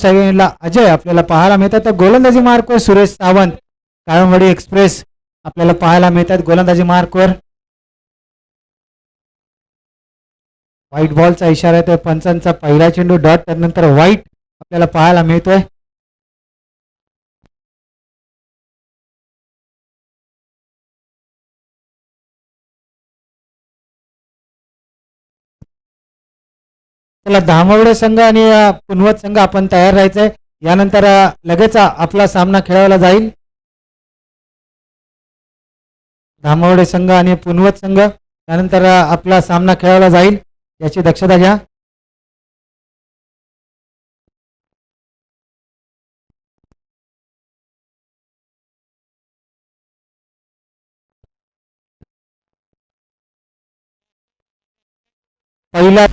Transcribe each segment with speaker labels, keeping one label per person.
Speaker 1: साईडला अजय आपल्याला पाहायला मिळतात. तर गोलंदाजी मार्कवर सुरेश सावंत काळमवाडी एक्सप्रेस आपल्याला पाहायला मिळतात. गोलंदाजी मार्कवर व्हाईट बॉलचा इशारा येतोय. पंचांचा पहिला चेंडू डॉट त्यानंतर व्हाईट आपल्याला पाहायला मिळतोय. त्याला धामवडे संघ आणि पुनवत संघ आपण तयार राहायचंय. यानंतर लगेच आपला सामना खेळवला जाईल. धामवडे संघ आणि पुनवत संघ. त्यानंतर आपला सामना खेळवला जाईल. याची दक्षता घ्या. पहिला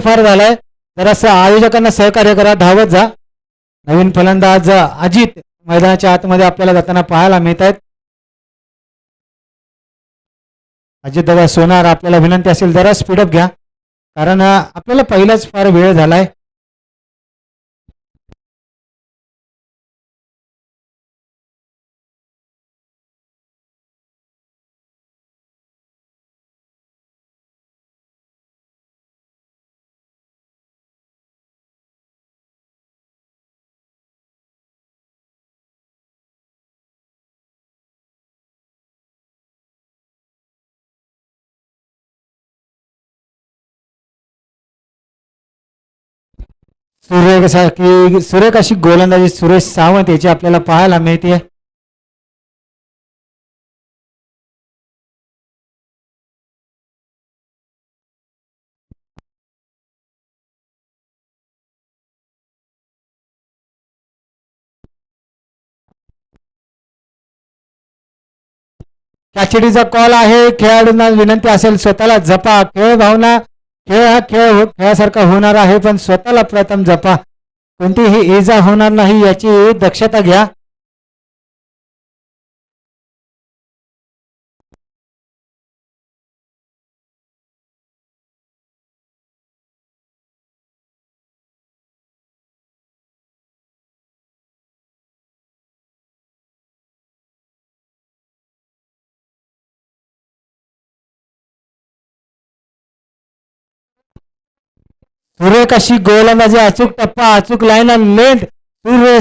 Speaker 1: फार झालाय. जरासं आयोजकांना सहकार्य करा धावत जा. नवीन फलंदाज अजित मैदानाच्या आतमध्ये आपल्याला जाताना पाहायला मिळत आहेत अजित दादा सोनार आपल्याला विनंती असेल जरा स्पीडअप घ्या. कारण आपल्याला पहिलाच फार वेळ झालाय. सूर्य की सुरेख अशी गोलंदाजी सुरेश सावंत याची आपल्याला पाहायला मिळते. कॅचडीचा कॉल आहे. खेळाडूंना विनंती असेल स्वतःला जपा. खेळ भावना खेळ हा खेळ हो- खेळासारखा होणार आहे पण स्वतःला प्रथम जपा. कोणतीही इजा होणार नाही याची दक्षता घ्या. सुरेख अशी गोलंदाजी अचूक टप्पा अचूक लाईन आणि लेंट सूर्य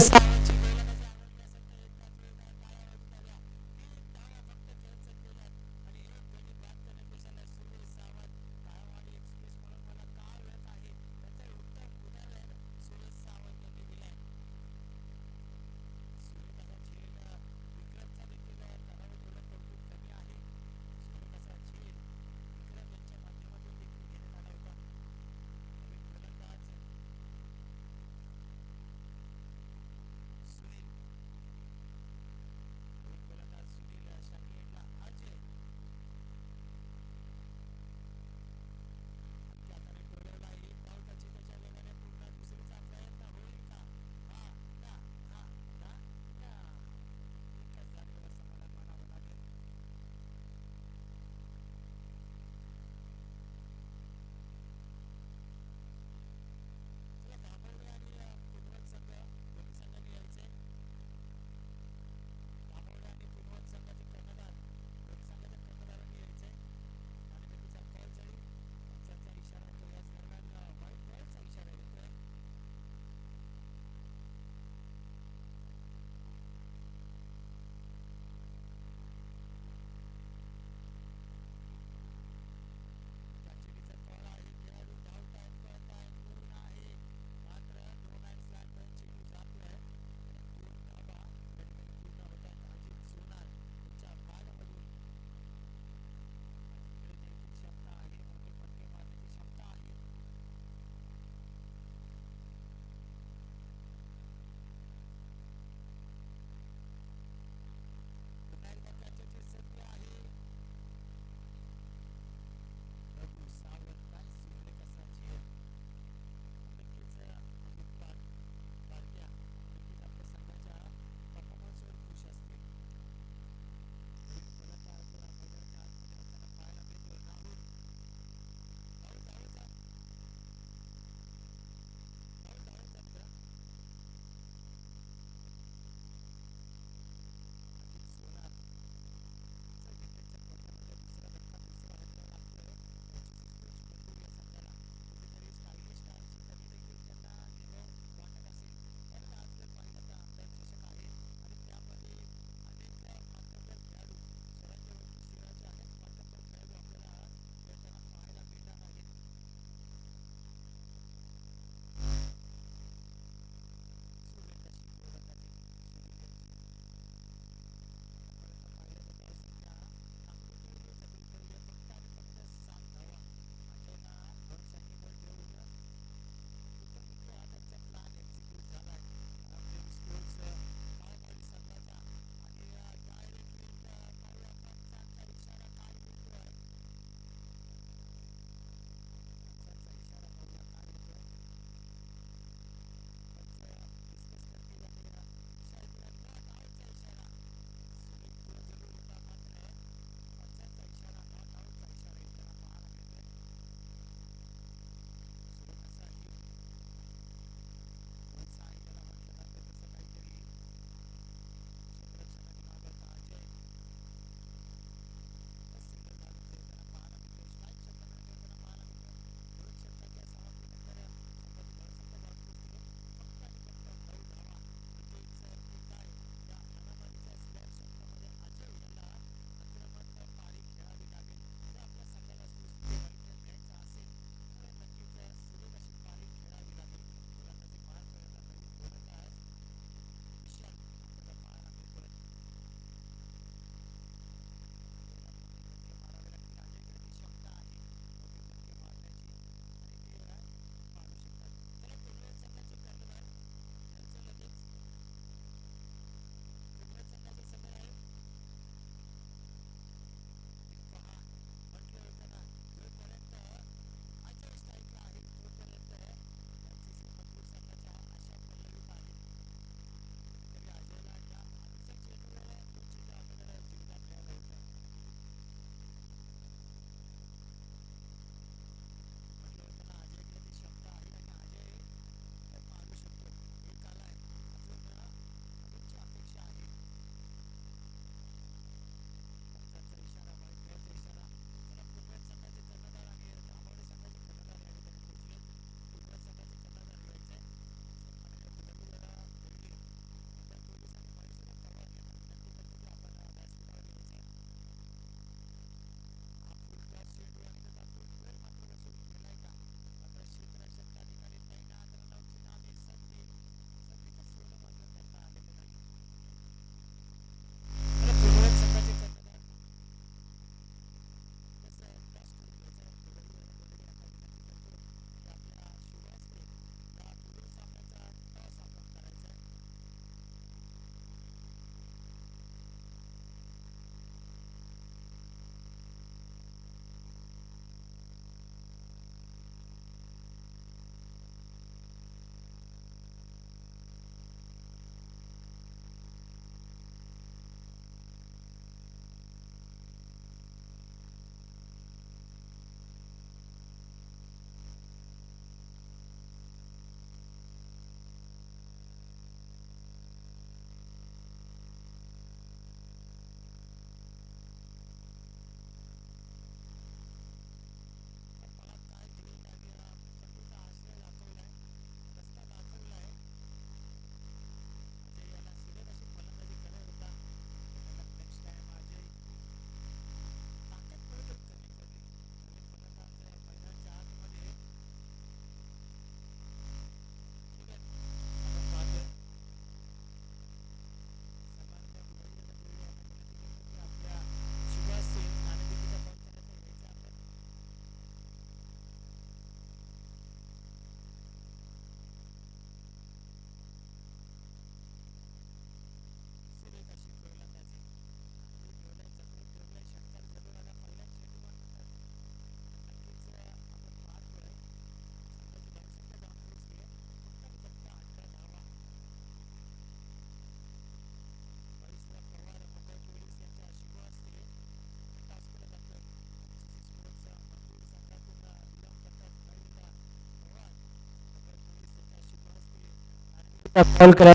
Speaker 1: कॉल करा.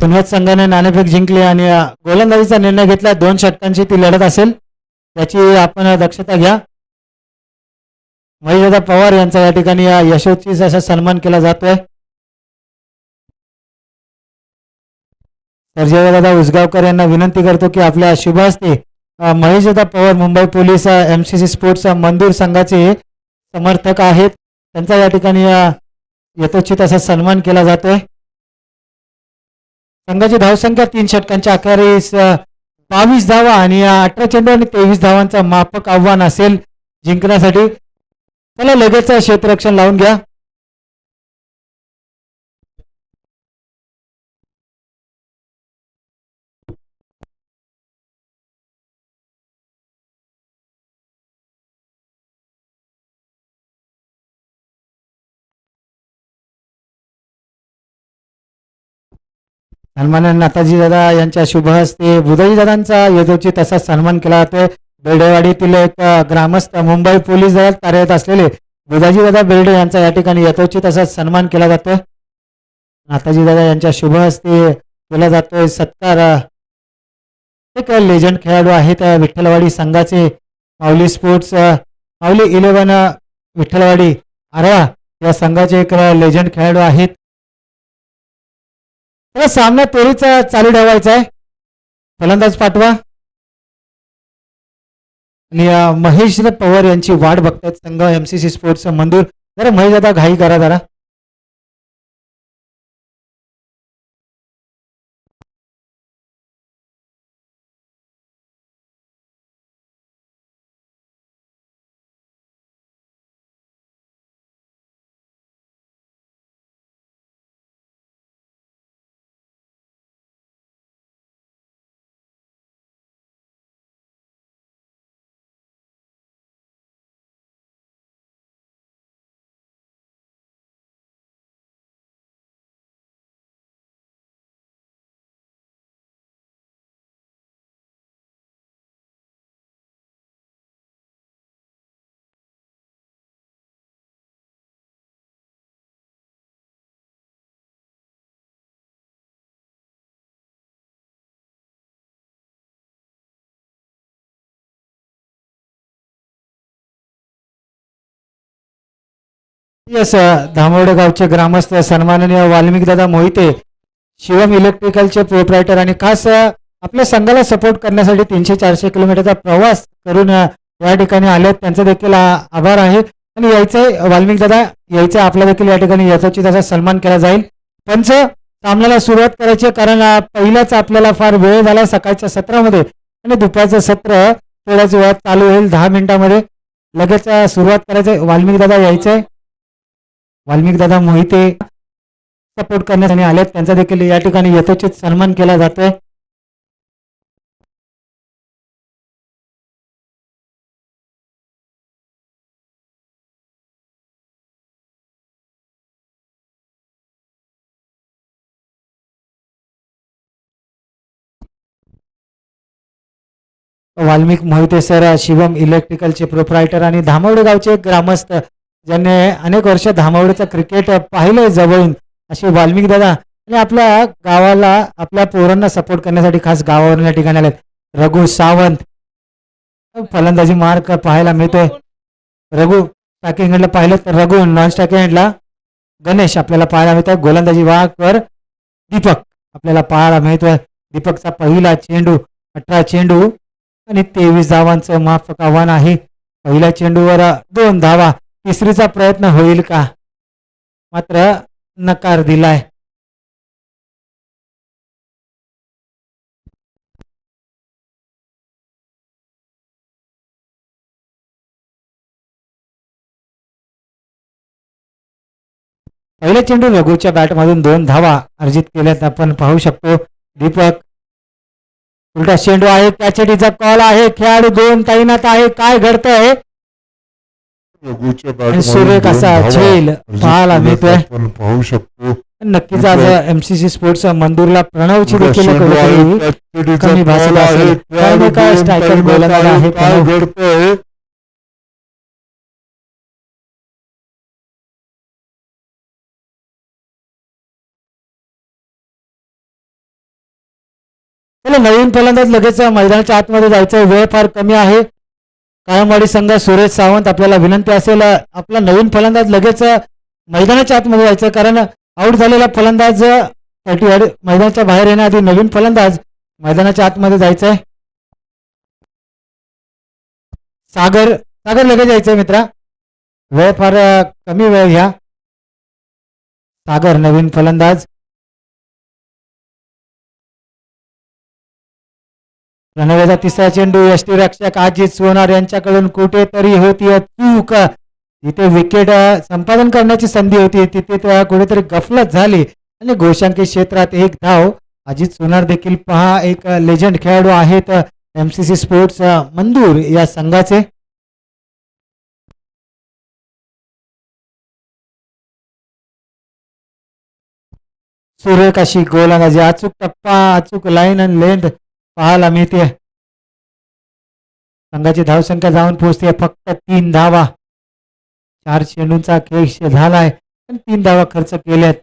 Speaker 1: पुण्यात संघाने नाणेफेक जिंकली आणि गोलंदाजीचा निर्णय घेतला. दोन षटकांची ती लढत असेल याची आपण दक्षता घ्या. महेशदा पवार यांचा या ठिकाणी अ, असा सन्मान केला जातोय. सर्जेदादा उसगावकर यांना विनंती करतो की आपल्या शुभ महेशदा Pawar Mumbai police M C C sports Mandur संघाचे समर्थक आहेत. त्यांचा या ठिकाणी यथोचित असा सन्मान केला जातोय. संघाची धावसंख्या तीन षटकांच्या अखेरीस बावीस धावा आणि अठरा चेंडू आणि तेवीस धावांचा मापक आव्हान असेल जिंकण्यासाठी. चला लगेच क्षेत्ररक्षण लावून घ्या. सन्मान्य नाताजी दादा यांच्या शुभ हस्ते बुधाजी दादांचा यथोचित असा सन्मान केला जातोय. बेर्डेवाडीतील एक ग्रामस्थ मुंबई पोलीस दलात कार्यरत असलेले बुधाजी दादा बेर्डे यांचा या ठिकाणी यथोचित असा सन्मान केला जातोय. नाताजी दादा यांच्या शुभ हस्ते केला जातोय सत्कार. एक लेजंड खेळाडू आहेत विठ्ठलवाडी संघाचे माऊली स्पोर्ट्स अ, माऊली इलेव्हन विठ्ठलवाडी आरळा या संघाचे एक लेजंड खेळाडू आहेत. तर सामना तोरीचा चालू ठेवायचा आहे. फलंदाज पाठवा. आणि महेश पवार यांची वाट बघतायत संघ एमसीसी स्पोर्ट्सचं मंदूर. जरा महेश दादा घाई करा जरा. यस धामोडे गावचे ग्रामस्थ सन्माननीय वाल्मिक दादा मोहिते शिवम इलेक्ट्रिकलचे प्रोपरायटर आणि खास आपल्या संघाला सपोर्ट करण्यासाठी तीनशे चारशे किलोमीटरचा प्रवास करून या ठिकाणी आले त्यांचा देखील आभार आहे. आणि यायचं वाल्मिक दादा यायचं आपला देखील या ठिकाणी यथोचित असा सन्मान केला जाईल. पंच सामन्याला सुरुवात करायची आहे, कारण अ, पहिलाच आपल्याला फार वेळ झाला सकाळच्या सत्रामध्ये. आणि दुपारचं सत्र थोड्याच वेळात चालू होईल दहा मिनिटामध्ये. लगेच सुरुवात करायचंय. वाल्मिक दादा यायचंय. वाल्मिक दादा मोहिते सपोर्ट करण्यासाठी आलेत. त्यांचा देखील या ठिकाणी यथोचित सन्मान केला जातोय. वाल्मिक मोहिते सर शिवम इलेक्ट्रिकलचे प्रोप्रायटर आणि धामवडे गावचे ग्रामस्थ. ज्यांनी अनेक वर्ष धामावडीचं क्रिकेट पाहिलंय जवळून असे वाल्मिक दादा. आणि आपल्या गावाला आपल्या पोरांना सपोर्ट करण्यासाठी खास गावावरून या ठिकाणी आलेत. रघु सावंत. फलंदाजी मार्क पाहायला मिळतोय. रघु स्टॅकिंग हँडला पाहिलं तर रघु नॉन स्टॅकिंग हँडला गणेश आपल्याला पाहायला मिळतोय. गोलंदाजी वाघवर दीपक आपल्याला पाहायला मिळतोय. दीपकचा पहिला चेंडू अठरा चेंडू आणि तेवीस धावांचं माफक आव्हान आहे. पहिल्या चेंडूवर दोन धावा. तिसरीचा प्रयत्न होईल का? मात्र नकार दिलाय. पहिल्या चेंडू रघुच्या बॅटमधून दोन धावा अर्जित केल्यात. आपण पाहू शकतो दीपक उलटा चेंडू आहे कॅचेटीचा कॉल आहे. खेळाडू दोन तैनात आहे. काय घडतंय? असा
Speaker 2: धावा.
Speaker 1: झेल पाहायला मिळतोय.
Speaker 2: पाहू शकतो.
Speaker 1: नक्कीच आज एमसीसी स्पोर्ट्स मंदूरला प्रणवची देखील
Speaker 2: चेंडूचा
Speaker 1: कमी भासत असेल. एका
Speaker 2: दोन
Speaker 1: striker
Speaker 2: टाइमात
Speaker 1: गोलंदाज आहे
Speaker 2: काय
Speaker 1: प्रणव. चला नवीन फलंदाज लगेच मैदानाच्या आतमध्ये जायचं. वेळ फार कमी आहे. कायमवाडी संघ सुरेश सावंत आपल्याला विनंती असेल आपला नवीन फलंदाज लगेच मैदानाच्या आतमध्ये जायचं कारण आऊट झालेला फलंदाज थर्टी मैदानाच्या बाहेर येण्याआधी नवीन फलंदाज मैदानाच्या आतमध्ये जायचं आहे सागर सागर लगेच यायचंय मित्रा. वेळ फार कमी वेळ घ्या. सागर नवीन फलंदाज. रणवेचा तिसरा चेंडू यष्टी रक्षक अजित सोनार यांच्याकडून कुठेतरी होती चूक. तिथे विकेट संपादन करण्याची संधी होती तिथे त्या कुठेतरी गफलत झाली. आणि गोशांकी क्षेत्रात एक धाव. अजित सोनार देखील पहा एक लेजंड खेळाडू आहेत M C C sports Mandur या संघाचे. सूर्यकाशी गोलंदाजी अचूक टप्पा अचूक लाईन आणि लेंथ पाहायला मिळते संघाची धावसंख्या जाऊन पोहोचते फक्त तीन धावा. चार चेंडूंचा खेळ झालाय. पण तीन धावा खर्च केल्यात.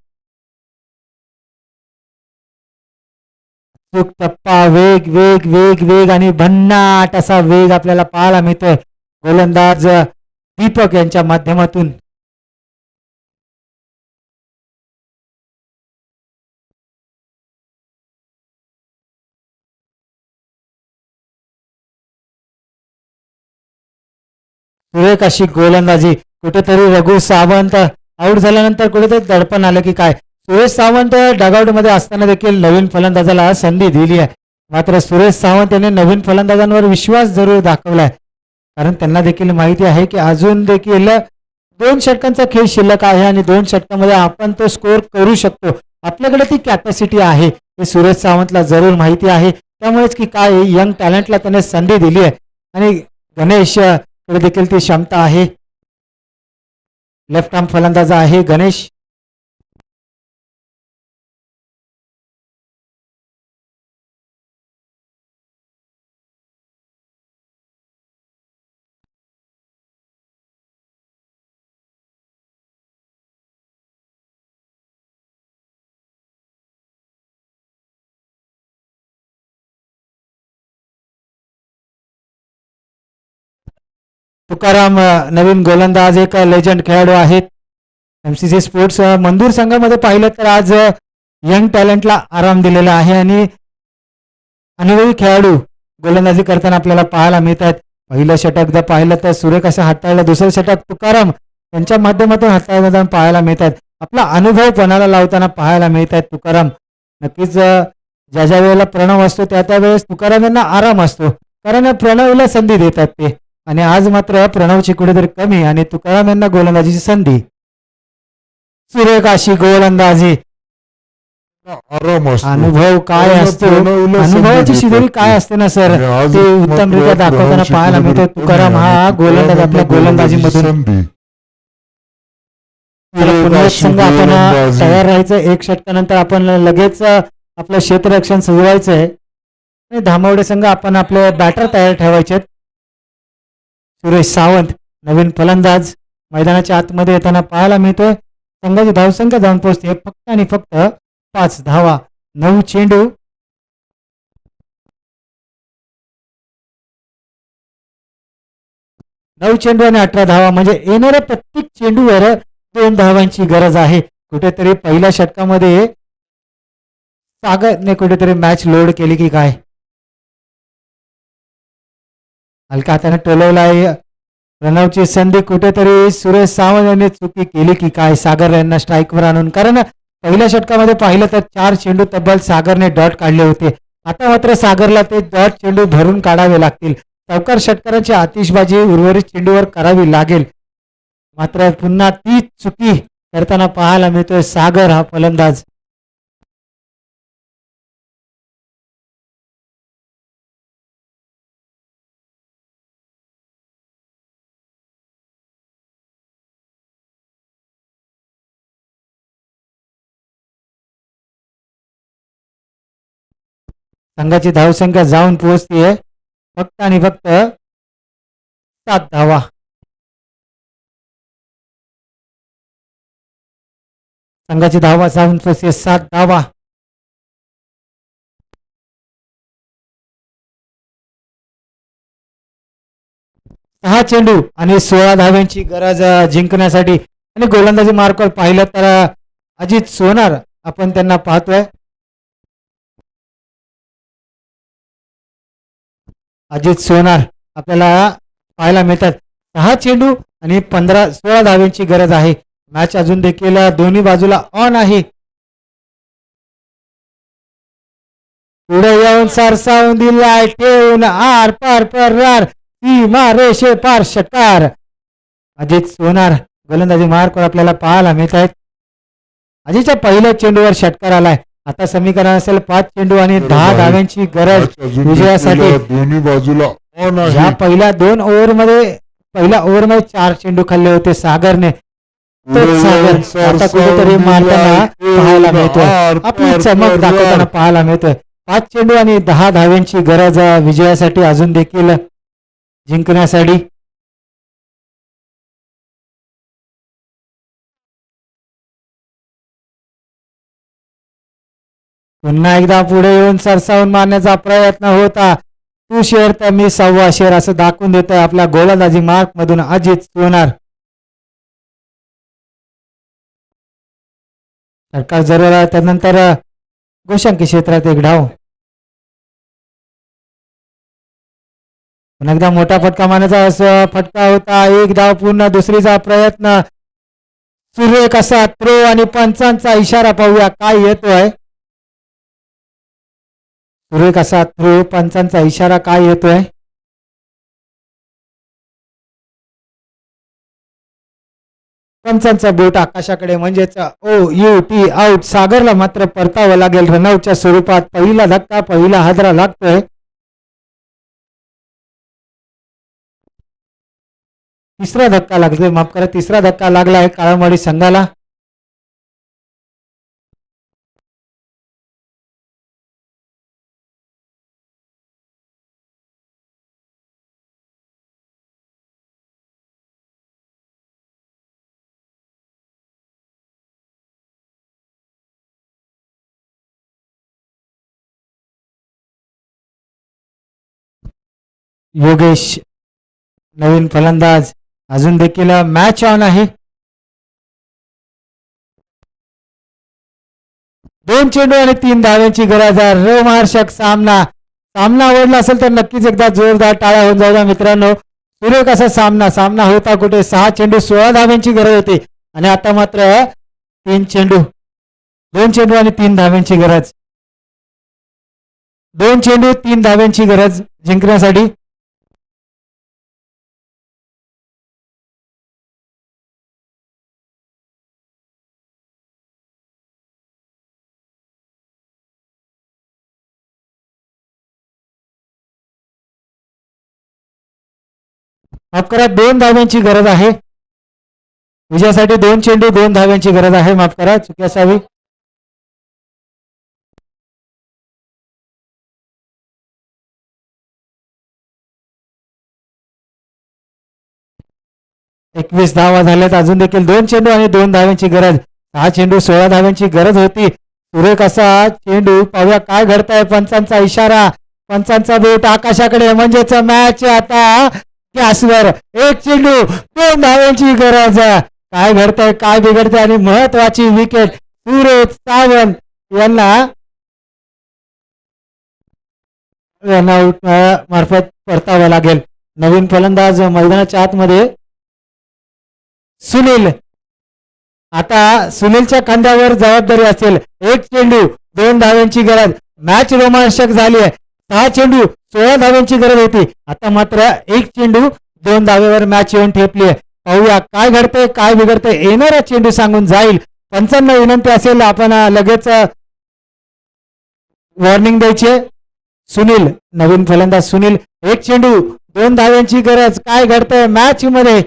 Speaker 1: चूक टप्पा वेग वेग वेग वेग आणि भन्नाट असा वेग आपल्याला पाहायला मिळतोय. गोलंदाज दीपक यांच्या माध्यमातून. तुरळक अशी गोलंदाजी. कुठेतरी रघु सावंत आऊट झाल्यानंतर कुठेतरी दडपण आलं की काय? सुरेश सावंत डगआउटमध्ये असताना देखील नवीन फलंदाजाला संधी दिली आहे. मात्र सुरेश सावंत यांनी नवीन फलंदाजांवर विश्वास जरूर दाखवलाय. कारण त्यांना देखील माहिती आहे की अजून देखील दोन षटकांचा खेळ शिल्लक आहे आणि दोन षटकामध्ये आपण तो स्कोर करू शकतो. आपल्याकडे ती कॅपॅसिटी आहे. हे सुरेश सावंतला जरूर माहिती आहे. त्यामुळेच की काय यंग टॅलेंटला त्याने संधी दिली आहे. आणि गणेश कडे देखील ती क्षमता आहे. लेफ्ट आर्म फलंदाज आहे गणेश. तुकाराम नवीन गोलंदाज एक लेजंड खेळाडू आहेत. एमसीसी स्पोर्ट्स मंदूर संघामध्ये पाहिलं तर आज यंग टॅलेंटला आराम दिलेला आहे आणि अनुभवी खेळाडू गोलंदाजी करताना आपल्याला पाहायला मिळतात. पहिलं षटक जर पाहिलं तर सुरेख असं हाताळलं. दुसरं षटक तुकाराम यांच्या माध्यमातून हाताळताना पाहायला मिळतात. आपला अनुभव पणाला लावताना पाहायला मिळतात तुकाराम? नक्कीच ज्या ज्या वेळेला प्रणव असतो त्या त्या वेळेस तुकाराम यांना आराम असतो. कारण प्रणवला संधी देतात ते. आणि आज मात्र प्रणवची कुठेतरी कमी आणि तुकाराम यांना गोलंदाजीची संधी. सुरेख अशी गोलंदाजी अनुभव काय असतो? अनुभवाची शिदोरी. काय असते ना सर?
Speaker 2: आज
Speaker 1: ते उत्तमरित्या दाखवताना पाहायला मिळतो. तुकाराम हा गोलंदाज आपल्या एक
Speaker 2: अशी
Speaker 1: संघ आपण
Speaker 2: गोलंदाजी.
Speaker 1: तयार राहायचं एक षटकानंतर आपण लगेच आपलं क्षेत्ररक्षण सजवायचं आहे आणि धामावडे संघ आपण आपले बॅटर तयार ठेवायचे सुरेश सावंत नवीन फलंदाज. मैदानाच्या आतमध्ये येताना पाहायला मिळतोय. संघाची धावसंख्या जाऊन पोहोचते. फक्त आणि फक्त पाच धावा. नऊ चेंडू. नऊ चेंडू आणि अठरा धावा. म्हणजे येणाऱ्या प्रत्येक चेंडूवर दोन धावांची गरज आहे. कुठेतरी पहिल्या षटकामध्ये सागरने कुठेतरी मॅच लोड केली की काय? हलका हाताने टोलवला आहे. प्रणवची संधी कुठेतरी सुरेश सावंत यांनी चुकी केली की काय? सागर यांना स्ट्राईकवर आणून. कारण पहिल्या षटकामध्ये पाहिलं तर चार चेंडू तब्बल सागरने डॉट काढले होते. आता मात्र सागरला ते डॉट चेंडू भरून काढावे लागतील. चौकार षटकारांची आतिषबाजी उर्वरित चेंडूवर करावी लागेल. मात्र पुन्हा ती चुकी करताना पाहायला मिळतोय सागर हा फलंदाज. संघाची धावसंख्या जाऊन पोहोचते फक्त आणि फक्त सात धावा. संघाची धावा जाऊन पोहोचते सात धावा. सहा चेंडू आणि सोळा धाव्यांची गरज जिंकण्यासाठी. आणि गोलंदाजी मार्कवर पाहिलं तर अजित सोनार आपण त्यांना पाहतोय. अजित सोनार आपल्याला पाहायला मिळतात. सहा चेंडू आणि पंधरा सोळा धाव्यांची गरज आहे. मॅच अजून देखील दोन्ही बाजूला ऑन आहे. पुढे येऊन सरसावून दिलाय ठेवून आर पार पर रार सीमा रेषे पार षटकार. अजित सोनार गोलंदाजी मार्कवर आपल्याला पाहायला मिळत आहेत अजितच्या पहिल्या चेंडूवर षटकार आलाय. आता समीकरण असेल पाच चेंडू आणि दहा. धाव्यांची गरज विजयासाठी.
Speaker 2: दोन्ही बाजूला ऑन
Speaker 1: या
Speaker 2: आहे
Speaker 1: पहिल्या दोन ओव्हरमध्ये पहिल्या ओव्हरमध्ये चार चेंडू खाल्ले होते सागरने. सागर आता कुठेतरी मारताना पाहायला मिळतोय. आपली चमक दाखवताना. पाहायला मिळतोय. पाच चेंडू आणि दहा धाव्यांची गरज विजयासाठी अजून देखील जिंकण्यासाठी. पुन्हा एकदा पुढे येऊन सरसावून मारण्याचा प्रयत्न होता. तू शेर तर मी सव्वा शेर असं दाखवून देतोय आपल्या गोलंदाजी मार्क मधून अजित सोनार. षटकार जरूर आहे. त्यानंतर गोशंकी गोशांकी क्षेत्रात एक डाव. पुन्हा एकदा मोठा फटका मारण्याचा फटका होता. एक धाव पूर्ण दुसरीचा प्रयत्न. सुरेख असा थ्रो आणि पंचांचा इशारा पाहूया. काय येतोय? सुरेख असा थ्रो पंचांचा इशारा काय येतोय? पंचांचा बोट आकाशाकडे म्हणजेच ओ यू टी आउट सागरला मात्र परतावं लागेल. रनआउटच्या स्वरूपात पहिला धक्का पहिला हादरा लागतोय. तिसरा धक्का लागतोय. माफ करा तिसरा धक्का लागलाय आहे काळामाडी संघाला. योगेश नवीन फलंदाज. अजून देखील मॅच ऑन आहे. दोन चेंडू आणि तीन धाव्यांची गरज आहे. रोमहर्षक सामना. सामना आवडला असेल तर नक्कीच एकदा जोरदार टाळ्या होऊन जाऊ द्या मित्रांनो. सुरेख असा सामना. सामना होता कुठे? सहा चेंडू सोळा धाव्यांची गरज होती. आणि आता मात्र तीन चेंडू. दोन चेंडू आणि तीन धाव्यांची गरज. दोन चेंडू तीन धाव्यांची गरज जिंकण्यासाठी. माफ करा दोन धाव्यांची गरज आहे. विजयासाठी दोन चेंडू दोन धाव्यांची गरज आहे. माफ करा चुकी असावी एकवीस धावा झाल्यात. अजून देखील दोन चेंडू आणि दोन धाव्यांची गरज. सहा चेंडू सोळा धाव्यांची गरज होती. सुरेख असा चेंडू पाहूया काय घडताय. पंचांचा इशारा पंचांचा बोट आकाशाकडे. म्हणजेच मॅच आता. गॅसवर एक चेंडू. दोन धाव्यांची गरज काय घडतंय काय बिघडतंय आणि महत्वाची विकेट सुरेश सावंत यांना यांना मार्फत परतावं लागेल. नवीन फलंदाज मैदानाच्या आतमध्ये सुनील. आता सुनीलच्या खांद्यावर जबाबदारी असेल. एक चेंडू दोन धाव्यांची गरज. मॅच रोमांचक झाली आहे. सहा चेंडू सोळा धाव्यांची गरज होती. आता मात्र एक चेंडू दोन धाव्यावर मॅच येऊन ठेपली आहे पाहूया काय घडतंय काय बिघडतंय. येणारा चेंडू सांगून जाईल. पंचांना विनंती असेल आपण लगेच वॉर्निंग द्यायची सुनील नवीन फलंदाज सुनील. एक चेंडू दोन धाव्यांची गरज. काय घडतंय मॅच मध्ये?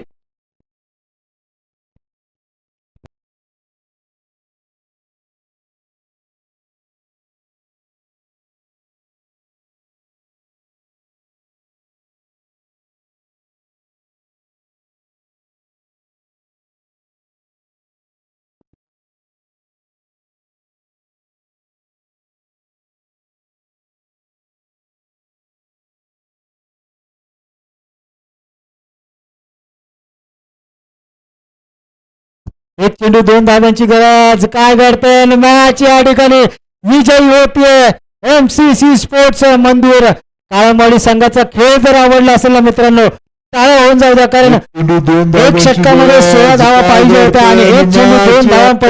Speaker 1: एक चेंडू दोन धाब्यांची गरज काय घडते मॅच या ठिकाणी विजयी होतीये एम सी सी स्पोर्ट्स मंदिर काळंबाडी संघाचा खेळ जर आवडला असेल ना मित्रांनो टाळा होऊन जाऊ द्या कारण एक षटकामध्ये. सोळा धावा पाहिजे होत्या आणि? एक चेंडू दोन धावांपर्यंत